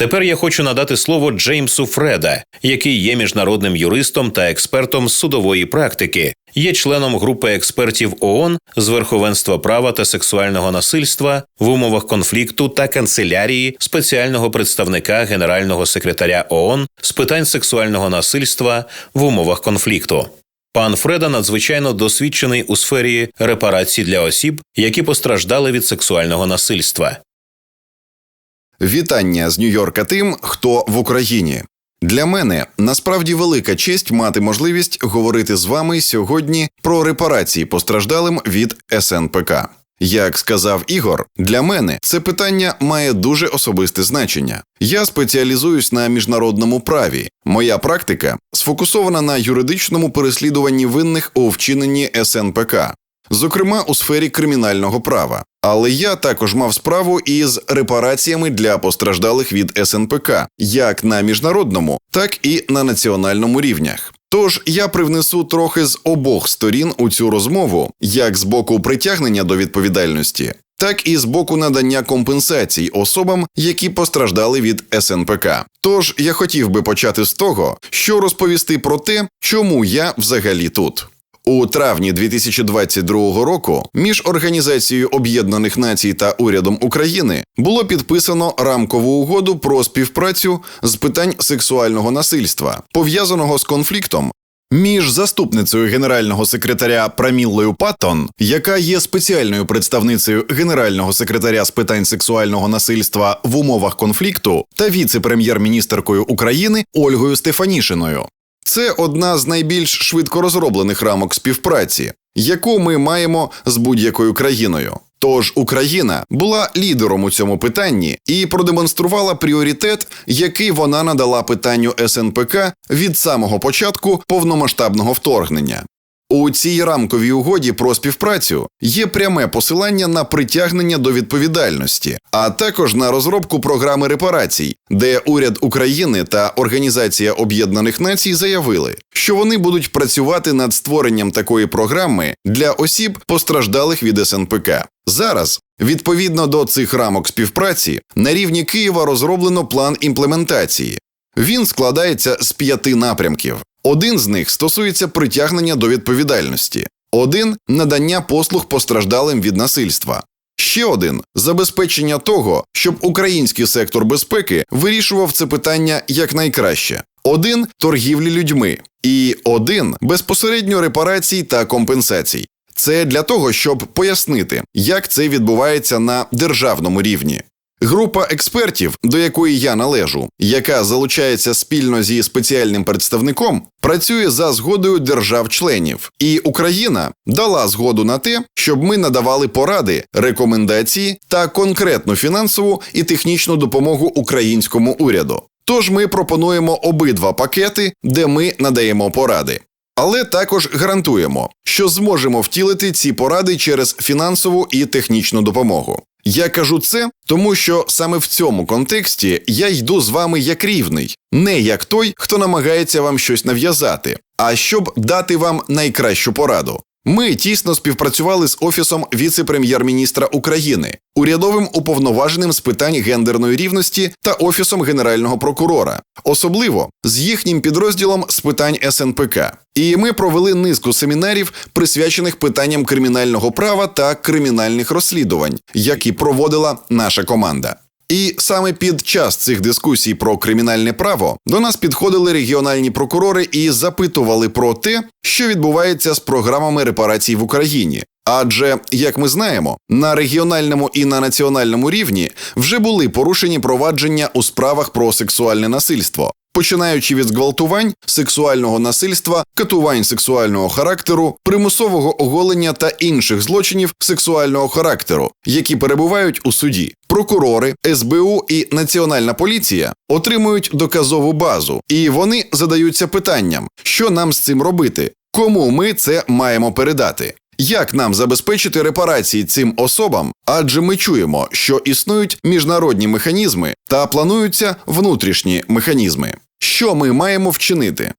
Тепер я хочу надати слово Джеймсу Фреда, який є міжнародним юристом та експертом судової практики, є членом групи експертів ООН з верховенства права та сексуального насильства в умовах конфлікту та канцелярії спеціального представника генерального секретаря ООН з питань сексуального насильства в умовах конфлікту. Пан Фреда надзвичайно досвідчений у сфері репарацій для осіб, які постраждали від сексуального насильства. Вітання з Нью-Йорка тим, хто в Україні. Для мене насправді велика честь мати можливість говорити з вами сьогодні про репарації постраждалим від СНПК. Як сказав Ігор, для мене це питання має дуже особисте значення. Я спеціалізуюсь на міжнародному праві. Моя практика сфокусована на юридичному переслідуванні винних у вчиненні СНПК, зокрема у сфері кримінального права. Але я також мав справу із репараціями для постраждалих від СНПК, як на міжнародному, так і на національному рівнях. Тож я привнесу трохи з обох сторін у цю розмову, як з боку притягнення до відповідальності, так і з боку надання компенсацій особам, які постраждали від СНПК. Тож я хотів би почати з того, що розповісти про те, чому я взагалі тут. У травні 2022 року між Організацією Об'єднаних Націй та урядом України було підписано рамкову угоду про співпрацю з питань сексуального насильства, пов'язаного з конфліктом. Між заступницею генерального секретаря Праміллою Паттон, яка є спеціальною представницею генерального секретаря з питань сексуального насильства в умовах конфлікту, та віце-прем'єр-міністеркою України Ольгою Стефанішиною. Це одна з найбільш швидко розроблених рамок співпраці, яку ми маємо з будь-якою країною. Тож Україна була лідером у цьому питанні і продемонструвала пріоритет, який вона надала питанню СНПК від самого початку повномасштабного вторгнення. У цій рамковій угоді про співпрацю є пряме посилання на притягнення до відповідальності, а також на розробку програми репарацій, де уряд України та Організація Об'єднаних Націй заявили, що вони будуть працювати над створенням такої програми для осіб, постраждалих від СНПК. Зараз, відповідно до цих рамок співпраці, на рівні Києва розроблено план імплементації. Він складається з п'яти напрямків. Один з них стосується притягнення до відповідальності, один надання послуг постраждалим від насильства. Ще один забезпечення того, щоб український сектор безпеки вирішував це питання якнайкраще. Один торгівлі людьми, і один безпосередньо репарацій та компенсацій. Це для того, щоб пояснити, як це відбувається на державному рівні. Група експертів, до якої я належу, яка залучається спільно зі спеціальним представником, працює за згодою держав-членів, і Україна дала згоду на те, щоб ми надавали поради, рекомендації та конкретну фінансову і технічну допомогу українському уряду. Тож ми пропонуємо обидва пакети, де ми надаємо поради. Але також гарантуємо, що зможемо втілити ці поради через фінансову і технічну допомогу. Я кажу це, тому що саме в цьому контексті я йду з вами як рівний, не як той, хто намагається вам щось нав'язати, а щоб дати вам найкращу пораду. Ми тісно співпрацювали з офісом віце-прем'єр-міністра України, урядовим уповноваженим з питань гендерної рівності та офісом генерального прокурора, особливо з їхнім підрозділом з питань СНПК. І ми провели низку семінарів, присвячених питанням кримінального права та кримінальних розслідувань, які проводила наша команда. І саме під час цих дискусій про кримінальне право до нас підходили регіональні прокурори і запитували про те, що відбувається з програмами репарацій в Україні. Адже, як ми знаємо, на регіональному і на національному рівні вже були порушені провадження у справах про сексуальне насильство, починаючи від зґвалтувань, сексуального насильства, катувань сексуального характеру, примусового оголення та інших злочинів сексуального характеру, які перебувають у суді. Прокурори, СБУ і Національна поліція отримують доказову базу, і вони задаються питанням, що нам з цим робити, кому ми це маємо передати. Як нам забезпечити репарації цим особам? Адже ми чуємо, що існують міжнародні механізми та плануються внутрішні механізми. Що ми маємо вчинити?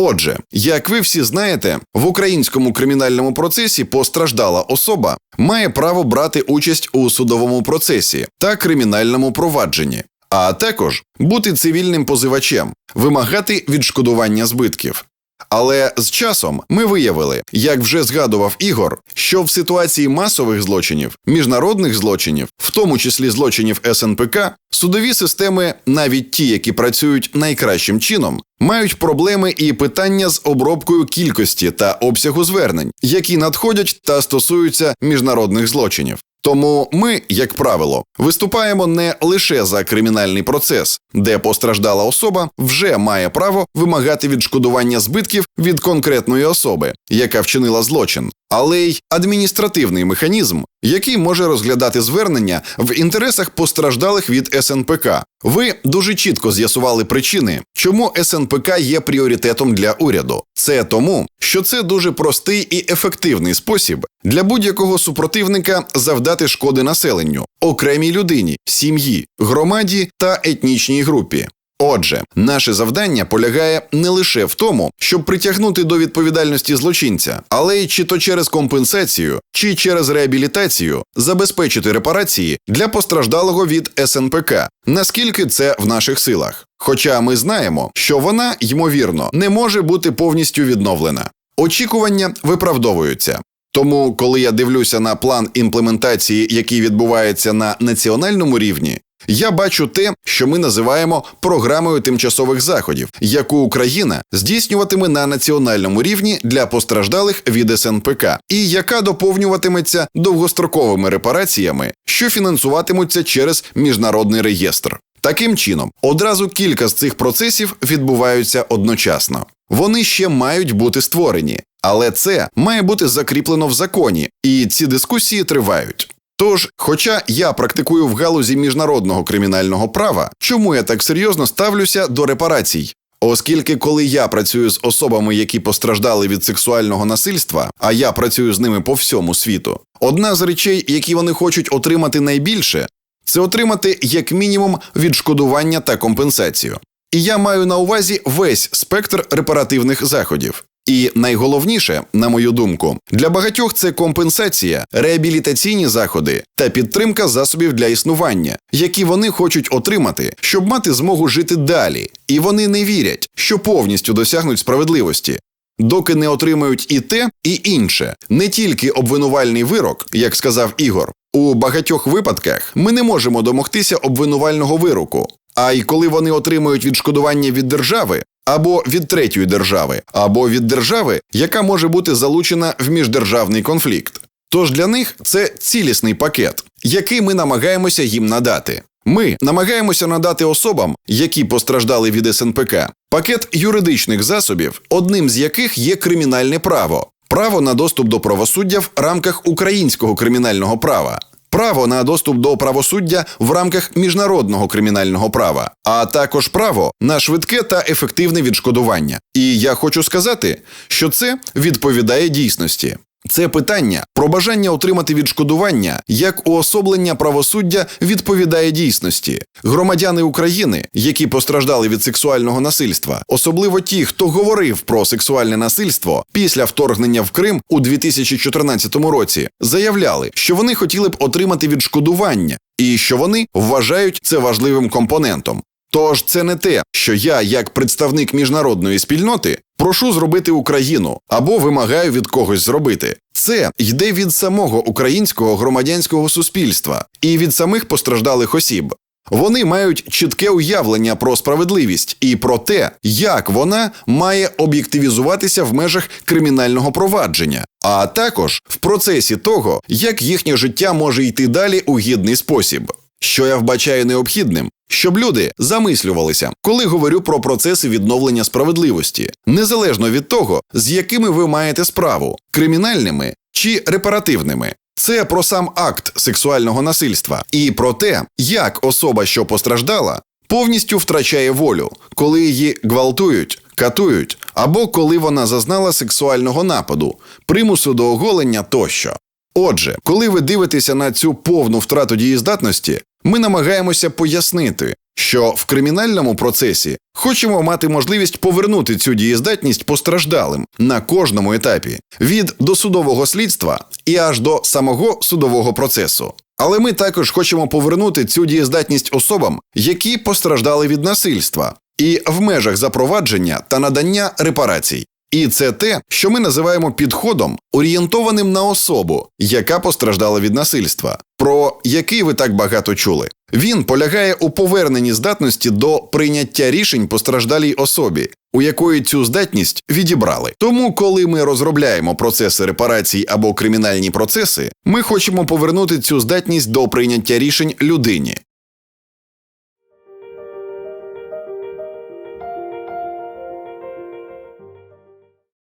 Отже, як ви всі знаєте, в українському кримінальному процесі постраждала особа має право брати участь у судовому процесі та кримінальному провадженні. а також бути цивільним позивачем, вимагати відшкодування збитків. Але з часом ми виявили, як вже згадував Ігор, що в ситуації масових злочинів, міжнародних злочинів, в тому числі злочинів СНПК, судові системи, навіть ті, які працюють найкращим чином, мають проблеми і питання з обробкою кількості та обсягу звернень, які надходять та стосуються міжнародних злочинів. Тому ми, як правило, виступаємо не лише за кримінальний процес, де постраждала особа вже має право вимагати відшкодування збитків від конкретної особи, яка вчинила злочин, але й адміністративний механізм, який може розглядати звернення в інтересах постраждалих від СНПК. Ви дуже чітко з'ясували причини, чому СНПК є пріоритетом для уряду. Це тому, що це дуже простий і ефективний спосіб для будь-якого супротивника завдати шкоди населенню, окремій людині, сім'ї, громаді та етнічній групі. Отже, наше завдання полягає не лише в тому, щоб притягнути до відповідальності злочинця, але й чи то через компенсацію, чи через реабілітацію забезпечити репарації для постраждалого від СНПК, наскільки це в наших силах. Хоча ми знаємо, що вона, ймовірно, не може бути повністю відновлена. Очікування виправдовуються. Тому, коли я дивлюся на план імплементації, який відбувається на національному рівні, я бачу те, що ми називаємо програмою тимчасових заходів, яку Україна здійснюватиме на національному рівні для постраждалих від СНПК, і яка доповнюватиметься довгостроковими репараціями, що фінансуватимуться через міжнародний реєстр. Таким чином, одразу кілька з цих процесів відбуваються одночасно. Вони ще мають бути створені, але це має бути закріплено в законі, і ці дискусії тривають. Тож, хоча я практикую в галузі міжнародного кримінального права, чому я так серйозно ставлюся до репарацій? Оскільки, коли я працюю з особами, які постраждали від сексуального насильства, а я працюю з ними по всьому світу, одна з речей, які вони хочуть отримати найбільше, це отримати як мінімум відшкодування та компенсацію. І я маю на увазі весь спектр репаративних заходів. І найголовніше, на мою думку, для багатьох це компенсація, реабілітаційні заходи та підтримка засобів для існування, які вони хочуть отримати, щоб мати змогу жити далі. І вони не вірять, що повністю досягнуть справедливості. Доки не отримають і те, і інше, не тільки обвинувальний вирок, як сказав Ігор. У багатьох випадках ми не можемо домогтися обвинувального вироку. А й коли вони отримують відшкодування від держави або від третьої держави, або від держави, яка може бути залучена в міждержавний конфлікт. Тож для них це цілісний пакет, який ми намагаємося їм надати. Ми намагаємося надати особам, які постраждали від СНПК, пакет юридичних засобів, одним з яких є кримінальне право, право на доступ до правосуддя в рамках українського кримінального права. Право на доступ до правосуддя в рамках міжнародного кримінального права, а також право на швидке та ефективне відшкодування. І я хочу сказати, що це відповідає дійсності. Це питання про бажання отримати відшкодування як уособлення правосуддя відповідає дійсності. Громадяни України, які постраждали від сексуального насильства, особливо ті, хто говорив про сексуальне насильство після вторгнення в Крим у 2014 році, заявляли, що вони хотіли б отримати відшкодування і що вони вважають це важливим компонентом. Тож це не те, що я, як представник міжнародної спільноти, прошу зробити Україну або вимагаю від когось зробити. Це йде від самого українського громадянського суспільства і від самих постраждалих осіб. Вони мають чітке уявлення про справедливість і про те, як вона має об'єктивізуватися в межах кримінального провадження, а також в процесі того, як їхнє життя може йти далі у гідний спосіб. Що я вбачаю необхідним, щоб люди замислювалися, коли говорю про процеси відновлення справедливості, незалежно від того, з якими ви маєте справу кримінальними чи репаративними. Це про сам акт сексуального насильства і про те, як особа, що постраждала, повністю втрачає волю, коли її гвалтують, катують, або коли вона зазнала сексуального нападу, примусу до оголення тощо. Отже, коли ви дивитеся на цю повну втрату дієздатності, Ми намагаємося пояснити, що в кримінальному процесі хочемо мати можливість повернути цю дієздатність постраждалим на кожному етапі від досудового слідства і аж до самого судового процесу. Але ми також хочемо повернути цю дієздатність особам, які постраждали від насильства, і в межах запровадження та надання репарацій. І це те, що ми називаємо підходом, орієнтованим на особу, яка постраждала від насильства, про який ви так багато чули. Він полягає у поверненні здатності до прийняття рішень постраждалій особі, у якої цю здатність відібрали. Тому, коли ми розробляємо процеси репарацій або кримінальні процеси, ми хочемо повернути цю здатність до прийняття рішень людині,